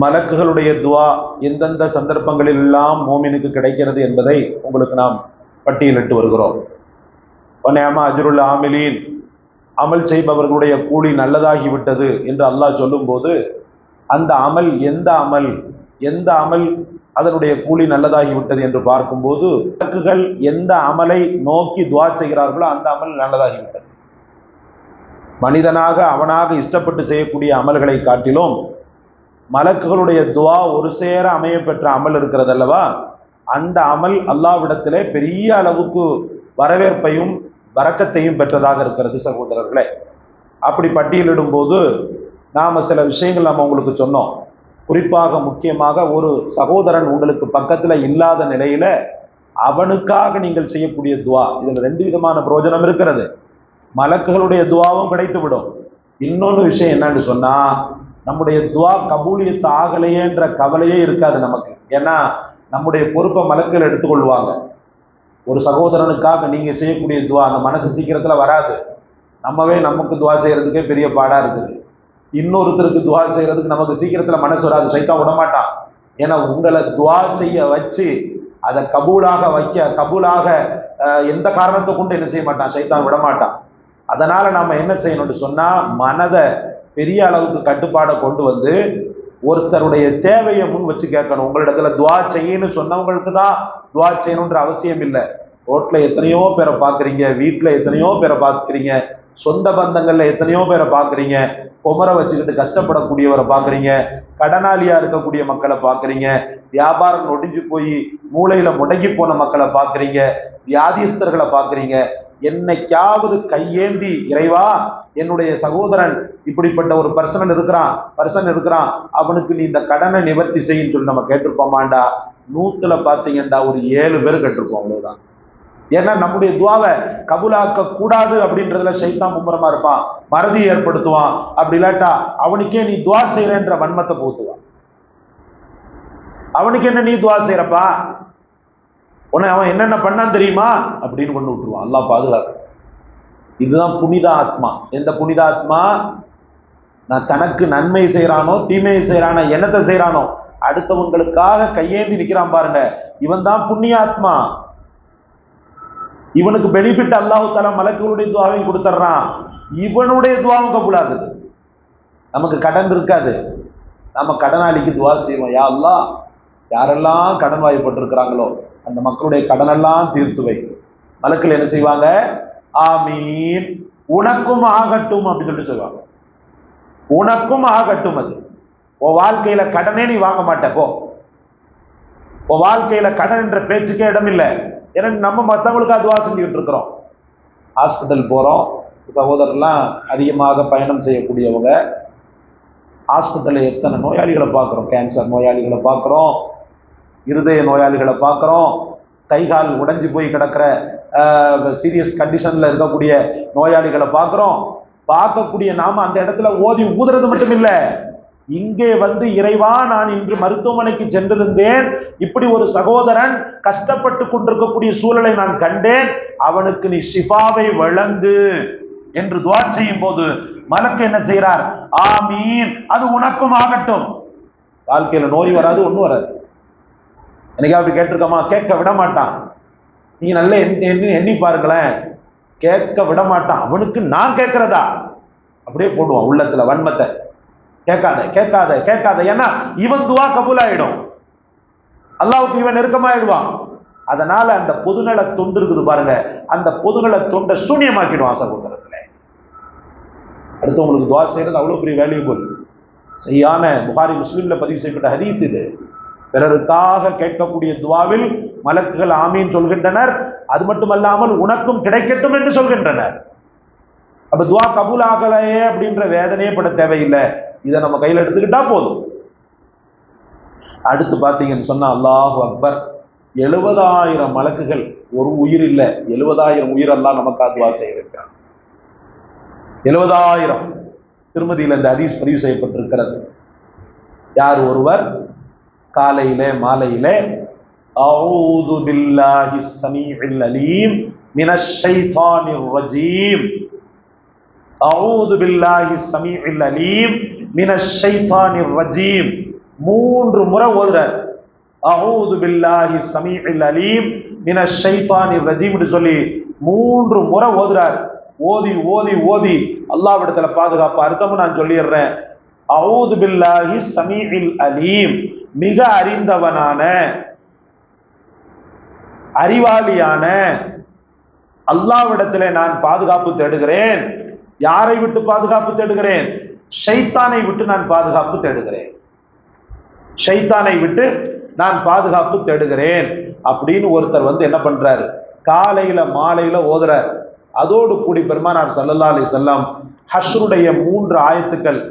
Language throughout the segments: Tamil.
மலக்குகளுடைய துவா எந்தெந்த சந்தர்ப்பங்களில் எல்லாம் மோமினுக்கு கிடைக்கிறது என்பதை உங்களுக்கு நாம் பட்டியலிட்டு வருகிறோம். ஒன்னேமா அஜருல் ஆமிலின். அமல் செய்பவர்களுடைய கூலி நல்லதாகிவிட்டது என்று அல்லாஹ் சொல்லும்போது அந்த அமல் எந்த அமல் எந்த அமல் அதனுடைய கூலி நல்லதாகிவிட்டது என்று பார்க்கும்போது மலக்குகள் எந்த அமலை நோக்கி துவா செய்கிறார்களோ அந்த அமல் நல்லதாகிவிட்டது. மனிதனாக அவனாக இஷ்டப்பட்டு செய்யக்கூடிய அமல்களை காட்டிலும் மலக்குகளுடைய துவா ஒரு சேர அமைய பெற்ற அமல் இருக்கிறது அல்லவா அந்த அமல் அல்லாவிடத்திலே பெரிய அளவுக்கு வரவேற்பையும் வரக்கத்தையும் பெற்றதாக இருக்கிறது சகோதரர்களே. அப்படி பட்டியலிடும் போது நாம் சில விஷயங்கள் நம்ம உங்களுக்கு சொன்னோம். குறிப்பாக முக்கியமாக ஒரு சகோதரன் உங்களுக்கு பக்கத்தில் இல்லாத நிலையில் அவனுக்காக நீங்கள் செய்யக்கூடிய துவா. இதில் ரெண்டு விதமான பிரயோஜனம் இருக்கிறது. மலக்குகளுடைய துவாவும் கிடைத்து விடும் இன்னொன்று விஷயம் என்னன்னு சொன்னால் நம்முடைய துவா கபூலியத்து ஆகலையேன்ற கவலையே இருக்காது நமக்கு. ஏன்னா நம்முடைய பொறுப்பை மலக்கில் எடுத்துக்கொள்வாங்க. ஒரு சகோதரனுக்காக நீங்கள் செய்யக்கூடிய துவா அந்த மனசு சீக்கிரத்தில் வராது. நம்மவே நமக்கு துவா செய்கிறதுக்கே பெரிய பாடாக இருக்குது. இன்னொருத்தருக்கு துவா செய்கிறதுக்கு நமக்கு சீக்கிரத்தில் மனசு வராது. சைத்தா விடமாட்டான். ஏன்னா உங்களை துவா செய்ய வச்சு அதை கபூலாக வைக்க கபூலாக எந்த காரணத்தை கொண்டு என்ன செய்ய மாட்டான்? சைத்தான் விடமாட்டான். அதனால் நாம் என்ன செய்யணும்னு சொன்னால் மனதை பெரிய அளவுக்கு கட்டுப்பாடை கொண்டு வந்து ஒருத்தருடைய தேவையை முன் வச்சு கேட்கணும். உங்களிடத்துல துவா செய்யணும்னு சொன்னவங்களுக்கு தான் துவா செய்யணுன்ற அவசியம் இல்லை. ரோட்ல எத்தனையோ பேரை பார்க்குறீங்க வீட்டில் எத்தனையோ பேரை பார்க்குறீங்க சொந்த பந்தங்கள்ல எத்தனையோ பேரை பார்க்குறீங்க குமரை வச்சுக்கிட்டு கஷ்டப்படக்கூடியவரை பார்க்குறீங்க கடனாளியா இருக்கக்கூடிய மக்களை பார்க்குறீங்க வியாபாரம் நொடிஞ்சு போய் மூளையில முடங்கி போன மக்களை பார்க்குறீங்க வியாதிஸ்தர்களை பார்க்குறீங்க என்னைக்காவது கையேந்தி இறைவா என்னுடைய சகோதரன் இப்படிப்பட்ட ஒரு பர்சன் இருக்கிறான் பர்சன் இருக்கிறான் அவனுக்கு நீ இந்த கடனை நிவர்த்தி செய்யும் சொல்லி நம்ம கேட்டிருப்போமாண்டா நூத்துல பாத்தீங்கடா ஒரு ஏழு பேர் கேட்டிருப்போம் அவ்வளவுதான். ஏன்னா நம்முடைய துவாவை கபுலாக்க கூடாது அப்படின்றதுல சைத்தான் மும்முரமா இருப்பான். மறதி ஏற்படுத்துவான். அப்படி இல்லாட்டா அவனுக்கே நீ துவா செய்யறன்ற வன்மத்தை போத்துவான் அவனுக்கு என்ன நீ துவா செய்யறப்பா? உன்னை அவன் என்னென்ன பண்ணான் தெரியுமா? அப்படின்னு கொண்டு விட்டுருவான். அல்லாஹ் பாதுகாக்க இதுதான் புனித ஆத்மா. எந்த புனித ஆத்மா? நான் தனக்கு நன்மை செய்யறானோ தீமை செய்யறானோ என்னத்தை செய்யறானோ அடுத்தவங்களுக்காக கையேந்தி நிற்கிறான் பாருங்க. இவன் தான் புண்ணிய ஆத்மா இவனுக்கு பெனிஃபிட் அல்லாஹு தாலா மலக்குகளுடைய துவாவையும் கொடுத்துட்றான் இவனுடைய துவாவும் கூடாது நமக்கு கடன் இருக்காது. நம்ம கடனாளிக்கு துவா செய்வோம். யா அல்லா யாரெல்லாம் கடன் வாய்ப்பட்டிருக்கிறாங்களோ அந்த மக்களுடைய கடனெல்லாம் தீர்த்து வை. மலக்கள் என்ன செய்வாங்க? ஆமீன். உனக்கும் ஆகட்டும் அப்படின்னு சொல்லிட்டு சொல்லுவாங்க. உனக்கும் ஆகட்டும் அது. உன் வாழ்க்கையில கடனே நீ வாங்க மாட்ட போ. உன் வாழ்க்கையில கடன் என்ற பேச்சுக்கே இடம் இல்லை. ஏன்னா நம்ம மற்றவங்களுக்கு அதுவா செஞ்சுக்கிட்டு இருக்கிறோம். ஹாஸ்பிட்டல் போறோம். சகோதரர்லாம் அதிகமாக பயணம் செய்யக்கூடியவங்க. ஹாஸ்பிட்டலில் எத்தனை நோயாளிகளை பார்க்குறோம்? கேன்சர் நோயாளிகளை பார்க்குறோம். இருதய நோயாளிகளை பார்க்குறோம். கை கால் உடைஞ்சு போய் கிடக்கிற சீரியஸ் கண்டிஷனில் இருக்கக்கூடிய நோயாளிகளை பார்க்குறோம். பார்க்கக்கூடிய நாம அந்த இடத்துல ஓதி ஊதுறது மட்டும் இல்லை இங்கே வந்து இறைவா நான் இன்று மருத்துவமனைக்கு சென்றிருந்தேன். இப்படி ஒரு சகோதரன் கஷ்டப்பட்டு கொண்டிருக்கக்கூடிய சூழலை நான் கண்டேன். அவனுக்கு நீ ஷிஃபாவை வழங்கு என்று துவா செய்யும் போது மலக்கு என்ன செய்கிறார்? ஆமீன். அது உனக்கும் ஆகட்டும். வாழ்க்கையில நோய் வராது ஒண்ணும் வராது. எனக்கு அப்படி கேட்டிருக்கோமா? கேட்க விட மாட்டான். நீங்க நல்ல எண்ணி- எண்ணி பாருங்களேன். கேட்க விட மாட்டான் அவனுக்கு நான் கேட்கறதா? அப்படியே போடுவான் உள்ளத்துல வன்மத்தை. கேட்காத கேட்காத கேட்காத. ஏன்னா இவன் துவா கபூல் ஆயிடும் அல்லாவுக்கு இவன் நெருக்கமாயிடுவான். அதனால அந்த பொதுநல தொண்டு இருக்குது பாருங்க. அந்த பொதுநல தொண்டை சூன்யமாக்கிடுவான் சகோதரத்துல அடுத்தவங்களுக்கு துவா செய்யறது அவ்வளவு பெரிய வேல்யூபிள் செய்யான புகாரி முஸ்லீம்ல பதிவு செய்யப்பட்ட ஹதீஸ் இது. பிறருக்காக கேட்கக்கூடிய துவாவில் மலக்குகள் ஆமீன் சொல்கின்றனர். அது மட்டுமல்லாமல் உனக்கும் கிடைக்கட்டும் என்று சொல்கின்றனர். அப்ப துவா கபூல் ஆகலையே அப்படின்ற வேதனையே பட தேவையில்லை. இதை நம்ம கையில எடுத்துக்கிட்டா போதும். அடுத்து பார்த்தீங்கன்னு சொன்னா அல்லாஹ் அக்பர் எழுபதாயிரம் மலக்குகள் ஒரு உயிர் இல்லை. எழுபதாயிரம் உயிர் எல்லாம் நமக்கு துவா செய்திருக்கிறான். எழுபதாயிரம். திருமதியில் இந்த அதீஸ் பதிவு செய்யப்பட்டிருக்கிறது. யார் ஒருவர்? காலையிலே மாலையிலே அவுது பில்லாஹி ஸமீஉல் அலீம் மினஷ் ஷைத்தானிர் ரஜீம் அவுது பில்லாஹி ஸமீஉல் அலீம் மினஷ் ஷைத்தானிர் ரஜீம் மூன்று முறை ஓதுறார். அவுது பில்லாஹி சமீஇல் அலீம் மின ஷைத்தானிர் ரஜீம்னு சொல்லி மூன்று முறை ஓதுறார். ஓதி ஓதி ஓதி. அல்லாஹ்விடத்துல பாதுகாப்பு அர்த்தமும் நான் சொல்லிடுறேன். அவுது பில்லாஹி சமீஇல் அலீம் மிக அறிந்தவனான அறிவாளியான அல்லாவிடத்தில் நான் பாதுகாப்பு தேடுகிறேன். யாரை விட்டு பாதுகாப்பு தேடுகிறேன்? ஷைத்தானை விட்டு நான் பாதுகாப்பு தேடுகிறேன். ஷைத்தானை விட்டு நான் பாதுகாப்பு தேடுகிறேன். அப்படின்னு ஒருத்தர் வந்து என்ன பண்றாரு? காலையில மாலையில ஓதுறார். அதோடு கூடி பெருமானார் சல்லல்லா அலி செல்லம் ஹஷ்ருடைய மூன்று ஆயத்துக்கள்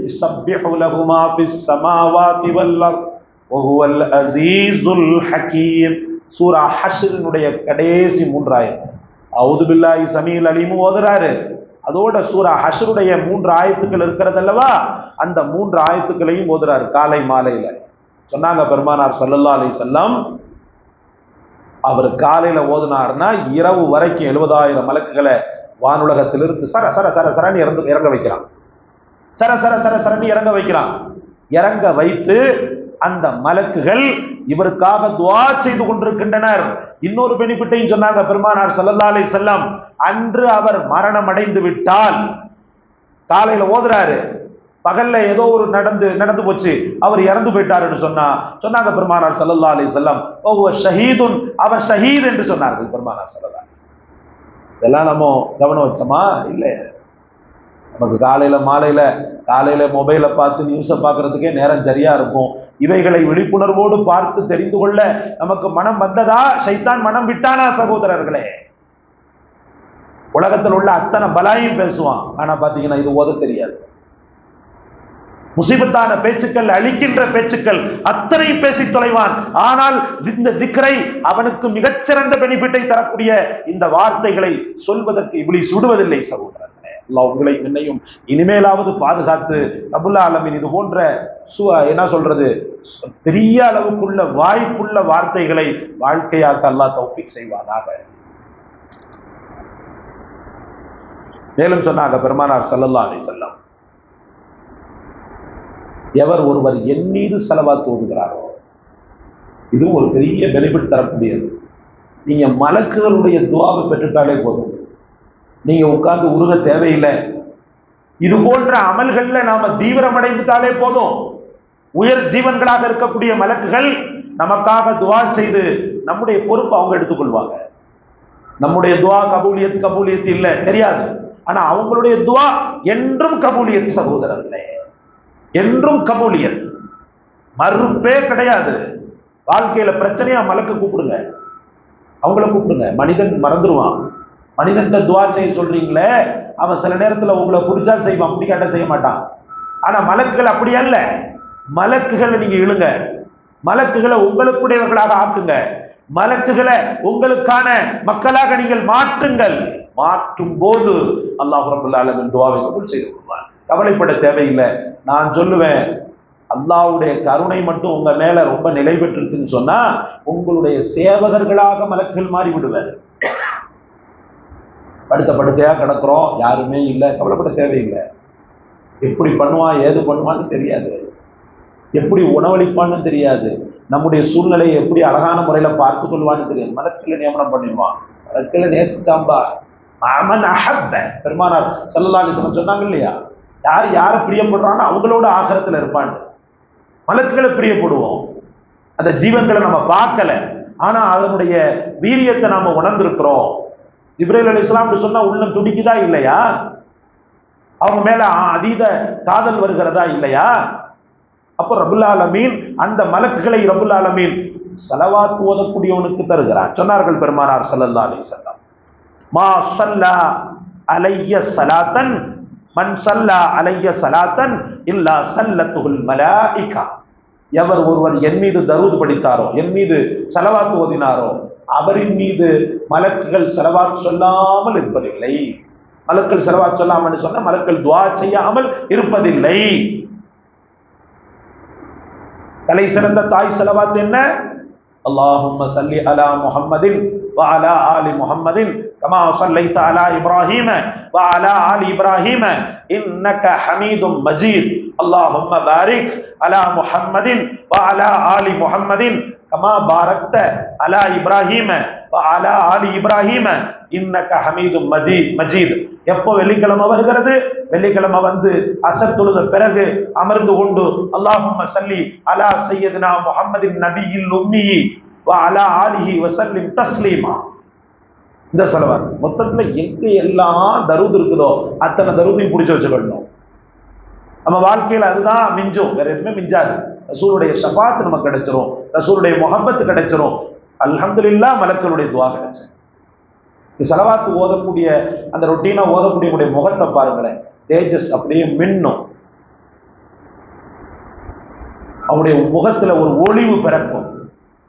يسبح له ما في السماوات والأرض وهو العزيز الحكيم சூரா ஹஷ்ரினுடைய கடைசி மூன்றாயிரம் அவுது பில்லாஹி சமீல் அலீமு ஓதுறாரு அதோட சூரா ஹஷ்ருடைய மூன்று ஆயத்துக்கள் இருக்கிறது அல்லவா அந்த மூன்று ஆயத்துக்களையும் ஓதுறாரு காலை மாலையில சொன்னாங்க பெருமானார் சல்லல்லா அலி செல்லம் அவர் காலையில ஓதுனாருன்னா இரவு வரைக்கும் எழுபதாயிரம் மலக்குகளை வானுலகத்திலிருந்து சர சர சர சரன்னு இறந்து இறங்க வைக்கிறான் சர சர சர சரன்னு இறங்க வைக்கிறான். இறங்க வைத்து அந்த மலக்குகள் இவருக்காக துவா செய்து கொண்டிருக்கின்றனர். இன்னொரு பெனிஃபிட்டையும் சொன்னாங்க பெருமானார் சல்லல்லா செல்லம் அன்று அவர் மரணம் அடைந்து விட்டால் காலையில ஓதுறாரு. பகல்ல ஏதோ ஒரு நடந்து நடந்து போச்சு அவர் இறந்து போயிட்டாருன்னு சொன்னா சொன்னாங்க பெருமானார் சல்லல்லா அலி செல்லம் ஒவ்வொரு ஷஹீதுன் அவர் ஷஹீத் என்று சொன்னார்கள் பெருமானார் சல்லல்லா அலி இதெல்லாம் நம்ம கவனம் வச்சோமா? இல்லை நமக்கு காலையில மாலையில காலையில மொபைலை பார்த்து நியூஸை பார்க்குறதுக்கே நேரம் சரியா இருக்கும். இவைகளை விழிப்புணர்வோடு பார்த்து தெரிந்து கொள்ள நமக்கு மனம் வந்ததா? சைத்தான் மனம் விட்டானா சகோதரர்களே? உலகத்தில் உள்ள அத்தனை பலாயும் பேசுவான். ஆனா பாத்தீங்கன்னா இது ஓத தெரியாது. முசிபத்தான பேச்சுக்கள் அழிக்கின்ற பேச்சுக்கள் அத்தனை பேசி தொலைவான். ஆனால் இந்த திக்கரை அவனுக்கு மிகச்சிறந்த பெனிஃபிட்டை தரக்கூடிய இந்த வார்த்தைகளை சொல்வதற்கு இப்படி சுடுவதில்லை சகோதரர். அல்லாஹ் உங்களை என்னையும் இனிமேலாவது பாதுகாத்து தபுல்லா அலமின் இது போன்ற சு என்ன சொல்றது பெரிய அளவுக்குள்ள வாய்ப்புள்ள வார்த்தைகளை வாழ்க்கையாக அல்லாஹ் தௌபிக் செய்வானாக. மேலும் சொன்னாங்க பெருமானார் சல்லல்லா அலி செல்லம் எவர் ஒருவர் என் மீது செலவா தோதுகிறாரோ இது ஒரு பெரிய பெனிஃபிட் தரக்கூடியது. நீங்க மலக்குகளுடைய துவாவை பெற்றுட்டாலே போதும். நீங்க உட்கார்ந்து உருக தேவையில்லை. இது போன்ற அமல்கள்ல நாம தீவிரமடைந்துட்டாலே போதும். உயர் ஜீவன்களாக இருக்கக்கூடிய மலக்குகள் நமக்காக துவா செய்து நம்முடைய பொறுப்பு அவங்க எடுத்துக்கொள்வாங்க. நம்முடைய துவா கபூலியத் கபூலியத் இல்லை தெரியாது. ஆனா அவங்களுடைய துவா என்றும் கபூலியத் சகோதரர்களே. என்றும் கபூலியத். மறுப்பே கிடையாது. வாழ்க்கையில பிரச்சனையா மலக்க கூப்பிடுங்க. அவங்கள கூப்பிடுங்க. மனிதன் மறந்துடுவான் மனிதன்கிட்ட துவா செய்ய சொல்றீங்களே அவன் சில நேரத்தில் உங்களை பிடிச்சா செய்வான் பிடிக்காட்ட செய்ய மாட்டான். ஆனா மலக்குகள் அப்படி அல்ல. மலக்குகளை நீங்க இழுங்க. மலக்குகளை உங்களுக்குடையவர்களாக ஆக்குங்க. மலக்குகளை உங்களுக்கான மக்களாக நீங்கள் மாற்றுங்கள். மாற்றும் போது அல்லாஹ் ரபுல்லாலும் துவாவை கபுல் செய்து கொள்வார் கவலைப்பட தேவையில்லை. நான் சொல்லுவேன் அல்லாவுடைய கருணை மட்டும் உங்க மேல ரொம்ப நிலை பெற்றுச்சுன்னு சொன்னா உங்களுடைய சேவகர்களாக மலக்குகள் மாறி விடுவார் படுத்த படுக்கையாக கிடக்கிறோம் யாருமே இல்லை கவலைப்பட தேவையில்லை. எப்படி பண்ணுவான் ஏது பண்ணுவான்னு தெரியாது. எப்படி உணவளிப்பான்னு தெரியாது. நம்முடைய சூழ்நிலையை எப்படி அழகான முறையில் பார்த்து கொள்வான்னு தெரியாது. மலக்கில நியமனம் பண்ணிடுவான். மலக்கில நேசித்தாம்பா அமன் அஹப்ப. பெருமானார் சல்லல்லா அலிஸ்லம் சொன்னாங்க இல்லையா? யார் யாரை பிரியப்படுறான்னு அவங்களோட ஆகரத்தில் இருப்பான் மலக்குகளை பிரியப்படுவோம். அந்த ஜீவன்களை நம்ம பார்க்கல. ஆனால் அதனுடைய வீரியத்தை நாம் உணர்ந்திருக்கிறோம். ஜிப்ரேல் அலி இஸ்லாம்னு சொன்னால் உள்ளம் துடிக்குதா இல்லையா? அவங்க மேல அதீத காதல் வருகிறதா இல்லையா? அப்போ ரபுல் ஆலமீன் அந்த மலக்குகளை ரபுல் ஆலமீன் சலவாத் ஓதக்கூடியவனுக்கு தருகிறார் சொன்னார்கள் பெருமானார் சல்லல்லா அலி சல்லாம் மா சல்லா அலைய சலாத்தன் மண் சல்லா அலைய சலாத்தன் இல்லா சல்லத்துகுல் மலாஇகா எவர் ஒருவர் என் மீது தருது படித்தாரோ என் மீது செலவாத்து ஓதினாரோ அவரின் மீது மலக்குகள் செலவாத் சொல்லாமல் இருப்பதில்லை மலக்கள் செலவாத் சொல்லாமல் சொன்ன மலக்கள் துவா செய்யாமல் இருப்பதில்லை தலை சிறந்த தாய் செலவாத் என்ன அல்லாஹும்ம சல்லி அலா முஹம்மதின் وعلى آل محمد كما صليت على إبراهيم وعلى آل إبراهيم إنك حميد مجيد اللهم بارك على محمد وعلى آل محمد கமா பாரக்த அலா இப்ராஹிம அலா ஆலி இப்ராஹிம இன்னக்க ஹமீது மதி மஜீத். எப்போ வெள்ளிக்கிழமை வருகிறது? வெள்ளிக்கிழமை வந்து அசர் தொழுத பிறகு அமர்ந்து கொண்டு அல்லாஹும் சல்லி அலா சையதுனா முகமதின் நபியில் உம்மியி அலா ஆலிஹி வசல்லிம் தஸ்லீமா. இந்த செலவாது மொத்தத்துல எங்க எல்லாம் தருது இருக்குதோ அத்தனை தருதையும் பிடிச்சி வச்சுக்கணும். நம்ம வாழ்க்கையில அதுதான் மிஞ்சும். வேற எதுவுமே மிஞ்சாது. ரசூலுடைய ஷபாத் நமக்கு கிடைச்சிரும். ரசூலுடைய முகப்பத்து கிடைச்சிரும். அல்ஹம்துல்லா மலக்களுடைய துவா கிடைச்சிரும். செலவாத்து ஓதக்கூடிய அந்த ரொட்டீனா ஓதக்கூடிய முகத்தை பாருங்களேன். தேஜஸ் அப்படியே மின்னும். அவனுடைய முகத்துல ஒரு ஒளிவு பிறக்கும்.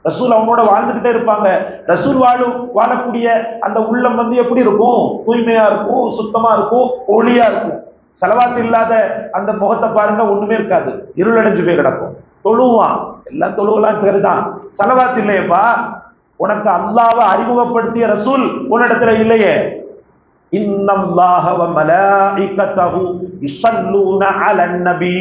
ரசூல் அவனோட வாழ்ந்துகிட்டே இருப்பாங்க. ரசூல் வாழும் வாழக்கூடிய அந்த உள்ளம் வந்து எப்படி இருக்கும்? தூய்மையா இருக்கும் சுத்தமா இருக்கும் ஒளியா இருக்கும். செலவாத்து இல்லாத அந்த முகத்தை பாருங்க ஒண்ணுமே இருக்காது. இருளடைஞ்சு போய் கிடக்கும். தொழுவான் எல்லாம் தொழுவலாம் சரிதான் செலவாத்து இல்லையப்பா. உனக்கு அல்லாவை அறிமுகப்படுத்திய ரசூல் உன்னிடத்துல இல்லையே. இன்னல்லாஹ வ மலாயிகத்தஹு யுஸல்லூன அலன் நபி.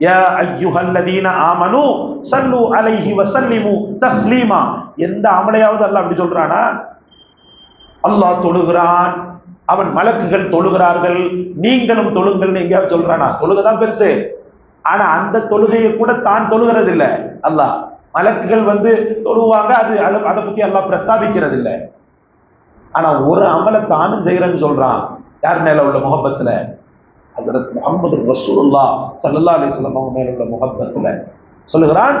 யா அய்யுஹல்லதீன ஆமனு சல்லு அலைஹி வ வஸல்லிமு தஸ்லீமா. எந்த அமலையாவது அல்லாஹ் அப்படி சொல்றானா? அல்லாஹ் தொழுகிறான். அவன் மலக்குகள் தொழுகிறார்கள். நீங்களும் தொழுங்கள்னு எங்கேயாவது சொல்றானா? தொழுகதான் பெருசு. ஆனா அந்த தொழுகையை கூட தான் தொழுகிறது இல்லை அல்லாஹ். மலக்குகள் வந்து தொழுவாங்க அது அதை அதை பத்தி எல்லாம் பிரஸ்தாபிக்கிறது இல்லை ஆனா ஒரு அமலை தானும் செய்யறேன்னு சொல்றான். யார் மேல உள்ள முகப்பத்துல? ஹசரத் முகமது ரசூல்லா சல்லா அலிஸ்லாம் அவங்க மேல உள்ள முகப்பத்துல. சொல்லுகிறான்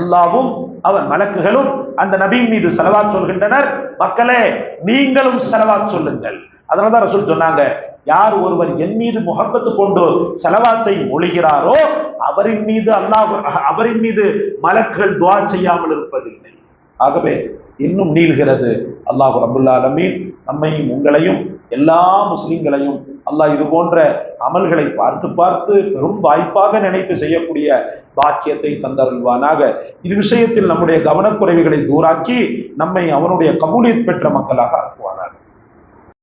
அல்லாவும் அவன் மலக்குகளும் அந்த நபியின் மீது செலவா சொல்கின்றனர். மக்களே நீங்களும் செலவா சொல்லுங்கள். அதனாலதான் ரசூல் சொன்னாங்க யார் ஒருவர் என் மீது முகப்பத்து கொண்டு செலவாத்தை மொழிகிறாரோ அவரின் மீது அல்லாஹ் அவரின் மீது மலக்குகள் துவா செய்யாமல் இருப்பதில்லை. ஆகவே இன்னும் நீள்கிறது. அல்லாஹ் ரபுல்லா அலமீன் நம்மையும் உங்களையும் எல்லா முஸ்லிம்களையும் அல்லாஹ் இது போன்ற அமல்களை பார்த்து பார்த்து பெரும் வாய்ப்பாக நினைத்து செய்யக்கூடிய பாக்கியத்தை தந்தருள்வானாக. இது விஷயத்தில் நம்முடைய கவனக்குறைவுகளை தூராக்கி நம்மை அவனுடைய கபூலியத் பெற்ற மக்களாக ஆக்குவானாக.